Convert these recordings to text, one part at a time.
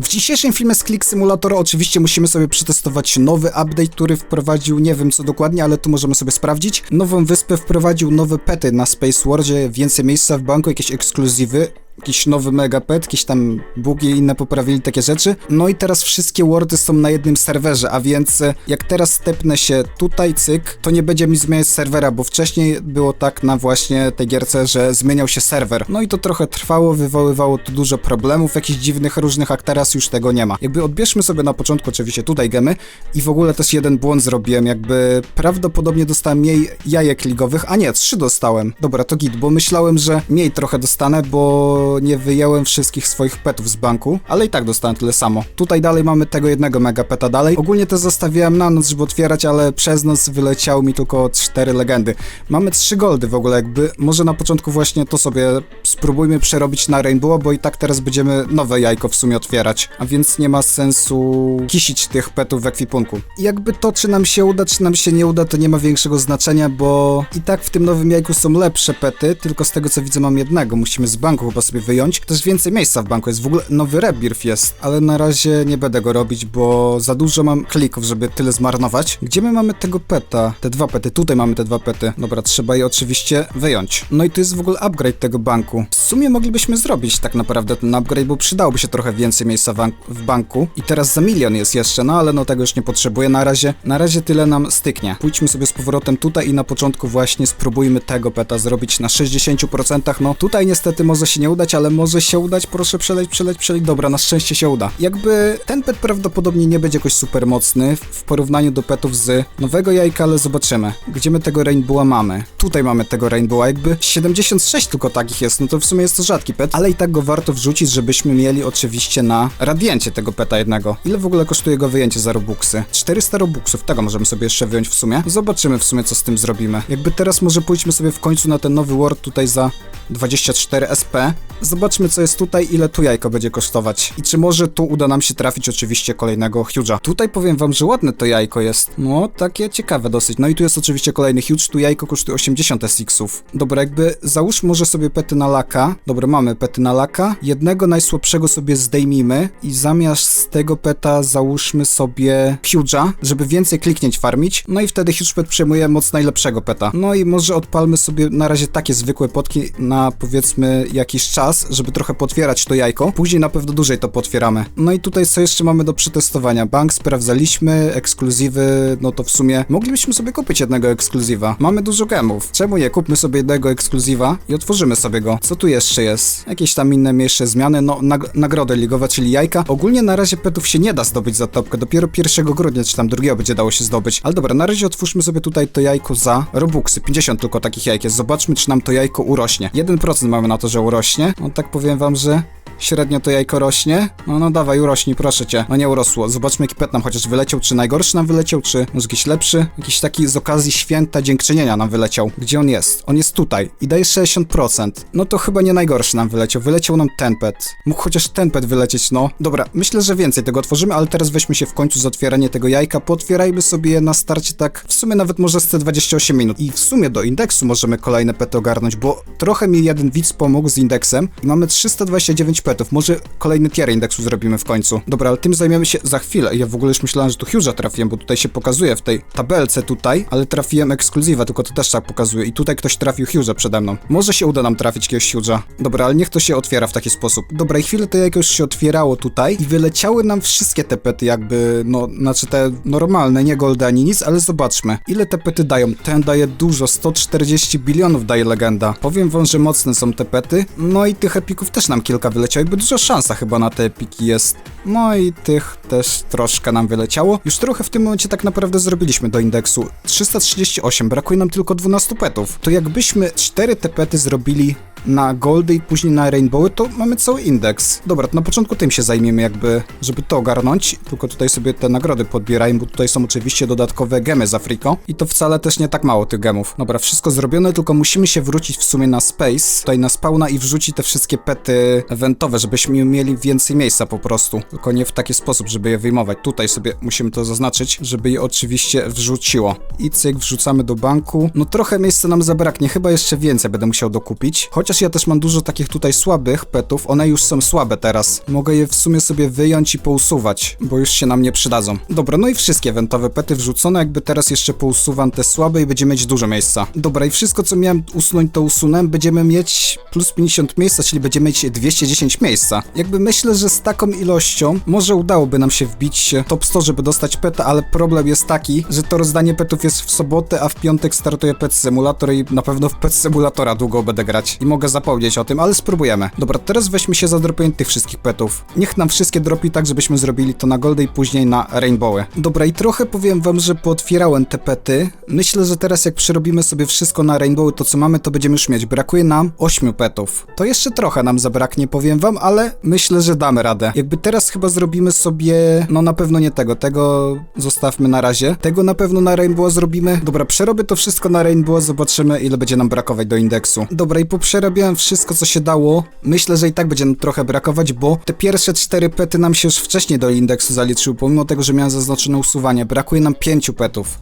W dzisiejszym filmie z Click Simulator oczywiście musimy sobie przetestować nowy update, który wprowadził, nie wiem co dokładnie, ale tu możemy sobie sprawdzić. Nową wyspę wprowadził nowe pety na Space Worldzie, więcej miejsca w banku, jakieś ekskluzywy. Jakiś nowy mega pet, jakieś tam bugi i inne poprawili takie rzeczy. No i teraz wszystkie wordy są na jednym serwerze, a więc e, jak teraz stepnę się tutaj, cyk, to nie będzie mi zmieniać serwera, bo wcześniej było tak na właśnie tej gierce, że zmieniał się serwer. No i to trochę trwało, wywoływało to dużo problemów, jakichś dziwnych, różnych, a teraz już tego nie ma. Jakby odbierzmy sobie na początku oczywiście tutaj gemy i w ogóle też jeden błąd zrobiłem, jakby prawdopodobnie dostałem mniej jajek ligowych, a nie, trzy dostałem. Dobra, to git, bo myślałem, że mniej trochę dostanę, bo nie wyjąłem wszystkich swoich petów z banku, ale i tak dostałem tyle samo. Tutaj dalej mamy tego jednego mega peta dalej. Ogólnie to zostawiłem na noc, żeby otwierać, ale przez noc wyleciały mi tylko cztery legendy. Mamy trzy goldy w ogóle, jakby może na początku właśnie to sobie spróbujmy przerobić na Rainbow, bo i tak teraz będziemy nowe jajko w sumie otwierać, a więc nie ma sensu kisić tych petów w ekwipunku. I jakby to, czy nam się uda, czy nam się nie uda, to nie ma większego znaczenia, bo i tak w tym nowym jajku są lepsze pety, tylko z tego co widzę mam jednego, musimy z banku chyba sobie wyjąć. Też więcej miejsca w banku jest, w ogóle nowy rebirth jest, ale na razie nie będę go robić, bo za dużo mam klików, żeby tyle zmarnować. Gdzie my mamy tego peta? Te dwa pety, tutaj mamy te dwa pety. Dobra, trzeba je oczywiście wyjąć. No i to jest w ogóle upgrade tego banku. W sumie moglibyśmy zrobić tak naprawdę ten upgrade, bo przydałoby się trochę więcej miejsca w banku. I teraz za milion jest jeszcze, no ale no tego już nie potrzebuję na razie. Na razie tyle nam styknie. Pójdźmy sobie z powrotem tutaj i na początku właśnie spróbujmy tego peta zrobić na 60%. No tutaj niestety może się nie udać, ale może się udać. Proszę przeleć, przeleć, przeleć. Dobra, na szczęście się uda. Jakby ten pet prawdopodobnie nie będzie jakoś super mocny w porównaniu do petów z nowego jajka, ale zobaczymy. Gdzie my tego Rainbowa mamy? Tutaj mamy tego Rainbowa, jakby 76 tylko takich jest, no to w sumie jest to rzadki pet, ale i tak go warto wrzucić, żebyśmy mieli oczywiście na radiancie tego peta jednego. Ile w ogóle kosztuje go wyjęcie za robuxy? 400 robuxów, tego możemy sobie jeszcze wyjąć w sumie. Zobaczymy w sumie co z tym zrobimy. Jakby teraz może pójdźmy sobie w końcu na ten nowy word tutaj za 24 SP. Zobaczmy co jest tutaj, ile tu jajko będzie kosztować. I czy może tu uda nam się trafić oczywiście kolejnego huge'a. Tutaj powiem wam, że ładne to jajko jest. No, takie ciekawe dosyć. No i tu jest oczywiście kolejny huge, tu jajko kosztuje 80 SX-ów. Dobra, jakby załóżmy może sobie pety na laka. Dobra, mamy pety na laka. Jednego najsłabszego sobie zdejmijmy i zamiast tego peta załóżmy sobie huge'a, żeby więcej kliknięć farmić. No i wtedy huge pet przejmuje moc najlepszego peta. No i może odpalmy sobie na razie takie zwykłe potki na powiedzmy jakiś czas, żeby trochę potwierać to jajko. Później na pewno dłużej to potwieramy. No i tutaj co jeszcze mamy do przetestowania? Bank sprawdzaliśmy, ekskluzywy, no to w sumie moglibyśmy sobie kupić jednego ekskluzywa. Mamy dużo gemów. Czemu nie? Kupmy sobie jednego ekskluzywa i otworzymy sobie go. Co tu jeszcze jest? Jakieś tam inne mniejsze zmiany, no nag nagrody ligowe, czyli jajka. Ogólnie na razie petów się nie da zdobyć za topkę. Dopiero 1 grudnia czy tam 2 będzie dało się zdobyć. Ale dobra, na razie otwórzmy sobie tutaj to jajko za robuxy. 50 tylko takich jajek jest. Zobaczmy, czy nam to jajko urośnie. 1% mamy na to, że urośnie. No tak powiem wam, że średnio to jajko rośnie. No, no dawaj, urośnij, proszę cię. No nie urosło. Zobaczmy, jaki pet nam chociaż wyleciał, czy najgorszy nam wyleciał, czy może jakiś lepszy. Jakiś taki z okazji święta dziękczynienia nam wyleciał. Gdzie on jest? On jest tutaj i daje 60%. No to chyba nie najgorszy nam wyleciał. Wyleciał nam ten pet. Mógł chociaż ten pet wylecieć, no. Dobra, myślę, że więcej tego otworzymy, ale teraz weźmy się w końcu za otwieranie tego jajka. Potwierajmy sobie je na starcie tak w sumie nawet może z te 28 minut. I w sumie do indeksu możemy kolejne pety ogarnąć, bo trochę mi jeden widz pomógł z indeksem i mamy 329 petów. Może kolejny tier indeksu zrobimy w końcu. Dobra, ale tym zajmiemy się za chwilę. Ja w ogóle już myślałem, że tu Hughes'a trafiłem, bo tutaj się pokazuje w tej tabelce tutaj, ale trafiłem ekskluzywa, tylko to też tak pokazuje. I tutaj ktoś trafił Hughes'a przede mną. Może się uda nam trafić jakiegoś Hughes'a. Dobra, ale niech to się otwiera w taki sposób. Dobra, i chwilę to jak już się otwierało tutaj i wyleciały nam wszystkie te pety jakby, no, znaczy te normalne, nie goldy ani nic, ale zobaczmy. Ile te pety dają? Ten daje dużo, 140 bilionów daje legenda. Powiem wam, że mocne są te pety. No i tych epików też nam kilka wyleciało, jakby duża szansa chyba na te epiki jest. No i tych też troszkę nam wyleciało. Już trochę w tym momencie tak naprawdę zrobiliśmy do indeksu. 338, brakuje nam tylko 12 petów. To jakbyśmy 4 te pety zrobili na goldy i później na rainbowy, to mamy cały indeks. Dobra, to na początku tym się zajmiemy jakby, żeby to ogarnąć, tylko tutaj sobie te nagrody podbierajmy, bo tutaj są oczywiście dodatkowe gemy z Afriko i to wcale też nie tak mało tych gemów. Dobra, wszystko zrobione, tylko musimy się wrócić w sumie na space, tutaj na spawna i wrzucić te wszystkie pety eventowe, żebyśmy mieli więcej miejsca po prostu, tylko nie w taki sposób, żeby je wyjmować. Tutaj sobie musimy to zaznaczyć, żeby je oczywiście wrzuciło. I cyk, wrzucamy do banku. No trochę miejsca nam zabraknie, chyba jeszcze więcej będę musiał dokupić, chociaż ja też mam dużo takich tutaj słabych petów, one już są słabe teraz. Mogę je w sumie sobie wyjąć i pousuwać, bo już się nam nie przydadzą. Dobra, no i wszystkie eventowe pety wrzucone, jakby teraz jeszcze pousuwam te słabe i będziemy mieć dużo miejsca. Dobra, i wszystko co miałem usunąć, to usunę. Będziemy mieć plus 50 miejsca, czyli będziemy mieć 210 miejsca. Jakby myślę, że z taką ilością może udałoby nam się wbić top 100, żeby dostać peta, ale problem jest taki, że to rozdanie petów jest w sobotę, a w piątek startuje pet simulator i na pewno w pet simulatora długo będę grać. I mogę zapomnieć o tym, ale spróbujemy. Dobra, teraz weźmy się za dropienie tych wszystkich petów. Niech nam wszystkie dropi tak, żebyśmy zrobili to na goldy i później na rainbowy. Dobra, i trochę powiem wam, że pootwierałem te pety. Myślę, że teraz jak przerobimy sobie wszystko na rainbowy, to co mamy, to będziemy już mieć. Brakuje nam 8 petów. To jeszcze trochę nam zabraknie, powiem wam, ale myślę, że damy radę. Jakby teraz chyba zrobimy sobie, no na pewno nie tego, tego zostawmy na razie. Tego na pewno na rainbow zrobimy. Dobra, przerobię to wszystko na rainbow, zobaczymy ile będzie nam brakować do indeksu. Dobra, i poprzerabiałem wszystko, co się dało. Myślę, że i tak będzie nam trochę brakować, bo te pierwsze cztery pety nam się już wcześniej do indeksu zaliczyły, pomimo tego, że miałem zaznaczone usuwanie. Brakuje nam pięciu petów.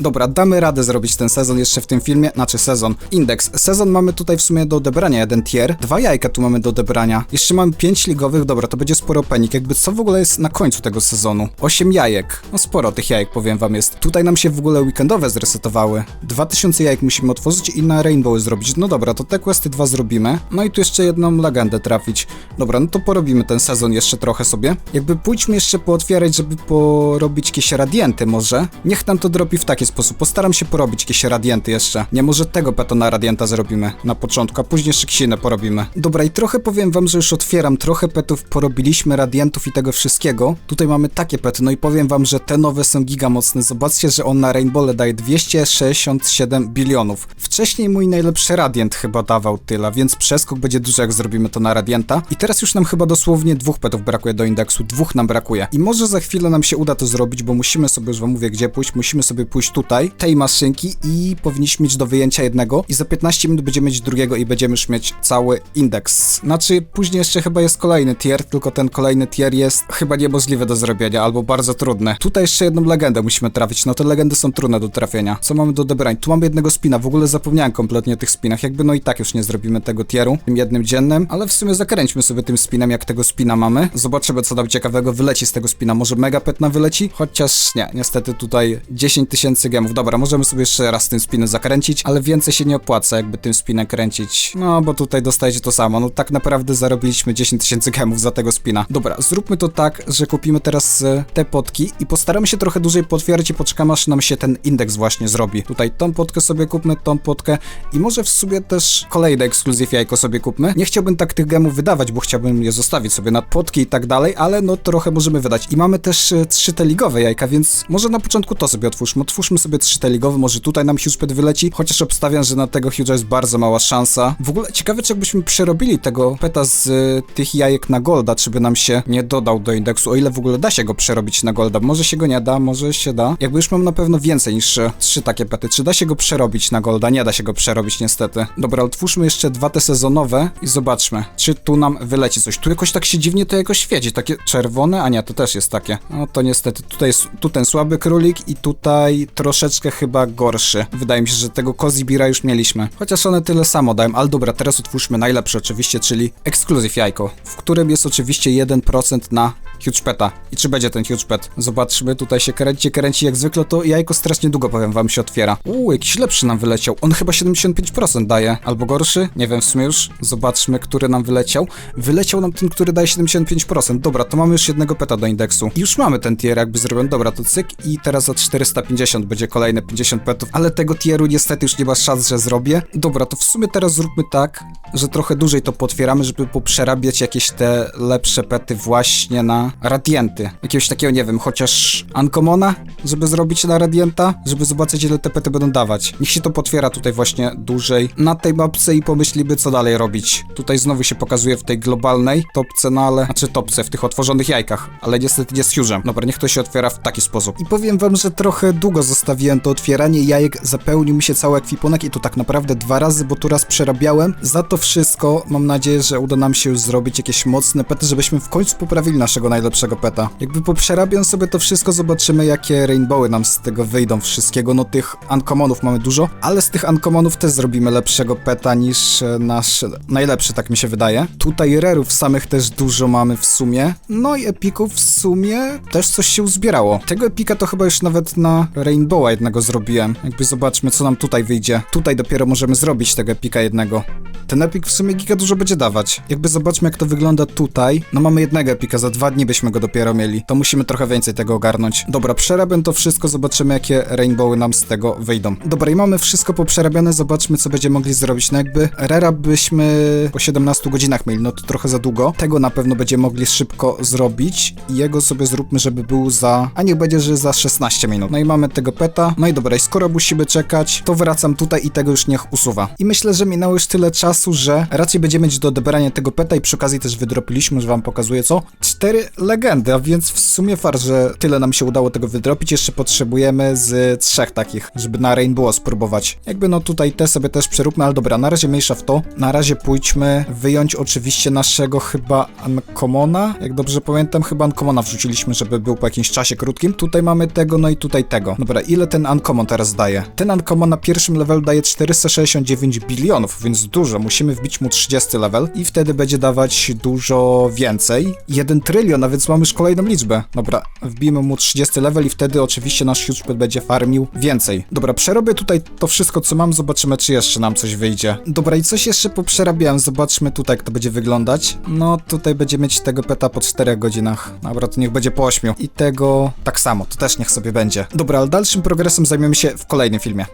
Dobra, damy radę zrobić ten sezon jeszcze w tym filmie, znaczy sezon. Indeks. Sezon mamy tutaj w sumie do odebrania jeden tier, dwa jajka tu mamy do odebrania. Jeszcze mamy pięć ligowych, dobra, to będzie sporo penik. Jakby co w ogóle jest na końcu tego sezonu? Osiem jajek. No sporo tych jajek, powiem wam, jest. Tutaj nam się w ogóle weekendowe zresetowały. 2000 jajek musimy otworzyć i na rainbow zrobić. No dobra, to te questy dwa zrobimy. No i tu jeszcze jedną legendę trafić. Dobra, no to porobimy ten sezon jeszcze trochę sobie. Jakby pójdźmy jeszcze pootwierać, żeby porobić jakieś radianty może. Niech nam to dropi w taki sposób. Postaram się porobić jakieś radianty jeszcze. Nie może tego petona radianta zrobimy na początku, a później inne porobimy. Dobra, i trochę powiem wam, że już otwieram. Trochę petów porobiliśmy, radiantów i tego wszystkiego. Tutaj mamy takie pety, no i powiem wam, że te nowe są giga mocne. Zobaczcie, że on na Rainbowle daje 267 bilionów. Wcześniej mój najlepszy radiant chyba dawał tyle, więc przeskok będzie duży, jak zrobimy to na radianta. I teraz już nam chyba dosłownie dwóch petów brakuje do indeksu. Dwóch nam brakuje. I może za chwilę nam się uda to zrobić, bo musimy sobie, już wam mówię, gdzie pójść. Musimy sobie pójść tutaj, tej maszynki i powinniśmy mieć do wyjęcia jednego. I za 15 minut będziemy mieć drugiego i będziemy już mieć cały indeks. Znaczy, później jeszcze chyba jest kolejny tier, tylko ten kolejny tier jest chyba niemożliwy do zrobienia, albo bardzo trudny. Tutaj jeszcze jedną legendę musimy trafić. No te legendy są trudne do trafienia. Co mamy do odebrania? Tu mamy jednego spina. W ogóle zapomniałem kompletnie o tych spinach. Jakby no i tak już nie zrobimy tego tieru tym jednym dziennym, ale w sumie zakręćmy sobie tym spinem, jak tego spina mamy. Zobaczymy, co tam ciekawego wyleci z tego spina. Może mega pet na wyleci? Chociaż nie, niestety tutaj 10 tysięcy gemów. Dobra, możemy sobie jeszcze raz tym spinem zakręcić, ale więcej się nie opłaca, jakby tym spinem kręcić. No, bo tutaj dostajecie to samo. No tak naprawdę zarobiliśmy 10 tysięcy gemów za tego spina. Dobra, zróbmy to tak, że kupimy teraz e, te potki i postaramy się trochę dłużej potwierdzić i poczekamy, aż nam się ten indeks właśnie zrobi. Tutaj tą potkę sobie kupmy, tą potkę i może w sumie też kolejne ekskluzyw jajko sobie kupmy. Nie chciałbym tak tych gemów wydawać, bo chciałbym je zostawić sobie na potki i tak dalej, ale no trochę możemy wydać. I mamy też e, trzy te ligowe jajka, więc może na początku to sobie otwórzmy. Otwórzmy sobie trzy te ligowe, może tutaj nam huge pet wyleci, chociaż obstawiam, że na tego huge jest bardzo mała szansa. W ogóle ciekawe, czy jakbyśmy przerobili tego peta z e, tych jajek na golda, czy by nam się nie dodał do indeksu, o ile w ogóle da się go przerobić na golda. Może się go nie da, może się da. Jakby już mam na pewno więcej niż e, trzy takie pety. Czy da się go przerobić na golda? Nie da się go przerobić niestety. Dobra, otwórzmy jeszcze dwa te sezonowe i zobaczmy, czy tu nam wyleci coś. Tu jakoś tak się dziwnie to jakoś świeci, takie czerwone, a nie, to też jest takie. No to niestety, tutaj jest tu ten słaby królik i tutaj troszeczkę chyba gorszy. Wydaje mi się, że tego Kozibira już mieliśmy. Chociaż one tyle samo dają, ale dobra, teraz otwórzmy najlepsze oczywiście, czyli ekskluzyw jajko, w którym jest oczywiście 1% na huge peta. I czy będzie ten huge pet? Zobaczmy, tutaj się kręci, kręci jak zwykle, to jajko strasznie długo, powiem wam, się otwiera. Uuu, jakiś lepszy nam wyleciał. On chyba 75% daje, albo gorszy? Nie wiem w sumie już. Zobaczmy, który nam wyleciał. Wyleciał nam ten, który daje 75%. Dobra, to mamy już jednego peta do indeksu. I już mamy ten tier jakby zrobiony. Dobra, to cyk i teraz za 450 będzie kolejne 50 petów, ale tego tieru niestety już nie ma szans, że zrobię. Dobra, to w sumie teraz zróbmy tak, że trochę dłużej to potwieramy, żeby poprzerabiać jakieś te lepsze pety właśnie na radianty. Jakiegoś takiego, nie wiem, chociaż Uncommona, żeby zrobić na radianta, żeby zobaczyć ile te pety będą dawać. Niech się to potwiera tutaj właśnie dłużej na tej mapce i pomyślimy co dalej robić. Tutaj znowu się pokazuje w tej globalnej topce, no ale, znaczy topce, w tych otworzonych jajkach, ale niestety nie z huge'em. Dobra, niech to się otwiera w taki sposób. I powiem wam, że trochę długo zostawiłem to otwieranie jajek, zapełnił mi się cały ekwipunek i to tak naprawdę dwa razy, bo tu raz przerabiałem. Za to wszystko mam nadzieję, że uda nam się już zrobić jakieś mocne pety, żebyśmy w końcu poprawili naszego najlepszego peta. Jakby poprzerabiam sobie to wszystko, zobaczymy jakie rainbowy nam z tego wyjdą wszystkiego. No tych uncommonów mamy dużo, ale z tych uncommonów też zrobimy lepszego peta niż e, nasz najlepszy, tak mi się wydaje. Tutaj rerów samych też dużo mamy w sumie. No i epików w sumie też coś się uzbierało. Tego epika to chyba już nawet na Rainbowa jednego zrobiłem. Jakby zobaczmy, co nam tutaj wyjdzie. Tutaj dopiero możemy zrobić tego epika jednego. Ten epik w sumie giga dużo będzie dawać. Jakby zobaczmy, jak to wygląda tutaj. No mamy jednego epika, za dwa dni byśmy go dopiero mieli. To musimy trochę więcej tego ogarnąć. Dobra, przerabiam to wszystko, zobaczymy, jakie Rainbowy nam z tego wyjdą. Dobra, i mamy wszystko poprzerabiane, zobaczmy, co będziemy mogli zrobić. No jakby Rera byśmy po 17 godzinach mieli, no to trochę za długo. Tego na pewno będziemy mogli szybko zrobić i jego sobie zróbmy, żeby był za... A niech będzie, że za 16 minut. No i mamy tego peta. No i dobra, i skoro musimy czekać, to wracam tutaj i tego już niech usuwa. I myślę, że minęło już tyle czasu, że raczej będziemy mieć do odebrania tego peta i przy okazji też wydropiliśmy, że wam pokazuję co. Cztery legendy, a więc w sumie far, że tyle nam się udało tego wydropić. Jeszcze potrzebujemy z trzech takich, żeby na Rainbow spróbować. Jakby no tutaj te sobie też przeróbmy, ale dobra, na razie mniejsza w to. Na razie pójdźmy wyjąć oczywiście naszego chyba Uncommona. Jak dobrze pamiętam, chyba Uncommona wrzuciliśmy, żeby był po jakimś czasie krótkim. Tutaj mamy tego, no i tutaj tego. Dobra, ile ten Uncommon teraz daje? Ten Uncommon na pierwszym levelu daje 469 bilionów, więc dużo. Musimy wbić mu 30 level i wtedy będzie dawać dużo więcej. 1 trylion, a więc mamy już kolejną liczbę. Dobra, wbijmy mu 30 level i wtedy oczywiście nasz huge będzie farmił więcej. Dobra, przerobię tutaj to wszystko, co mam, zobaczymy, czy jeszcze nam coś wyjdzie. Dobra, i coś jeszcze poprzerabiałem, zobaczmy tutaj, jak to będzie wyglądać. No, tutaj będzie mieć tego peta po 4 godzinach. Dobra, to niech będzie po 8. I tego tak samo, to też niech sobie będzie. Dobra, ale dalszym progresem zajmiemy się w kolejnym filmie.